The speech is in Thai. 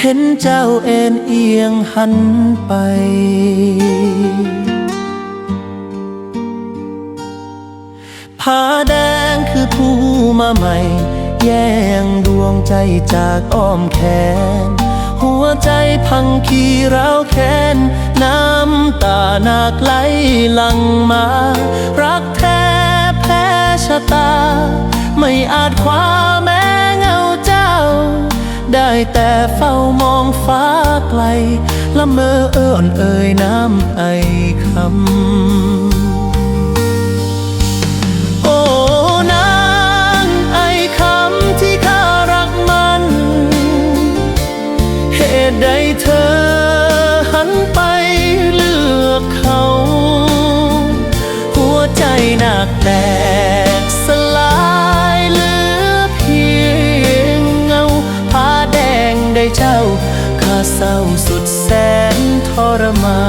เห็นเจ้าเอ็นเอียงหันไป ผ้าแดงคือผู้มาใหม่ แย่งดวงใจจากอ้อมแขน หัวใจพังขีร้าวแค้นน้ำตาหนักไหลหลังมา รักแท้แพ้ชะตา ไม่อาจคว้า แต่เฝ้ามองฟ้าไกล ละเมอเอ่อนเอ่ยน้ำไอคำ โอ้นางไอคำที่ข้ารักมัน เหตุใดเธอหันไปเลือกเขา หัวใจหนักแต่ ได้เจ้า ข้าเศร้าสุดแสนทรมา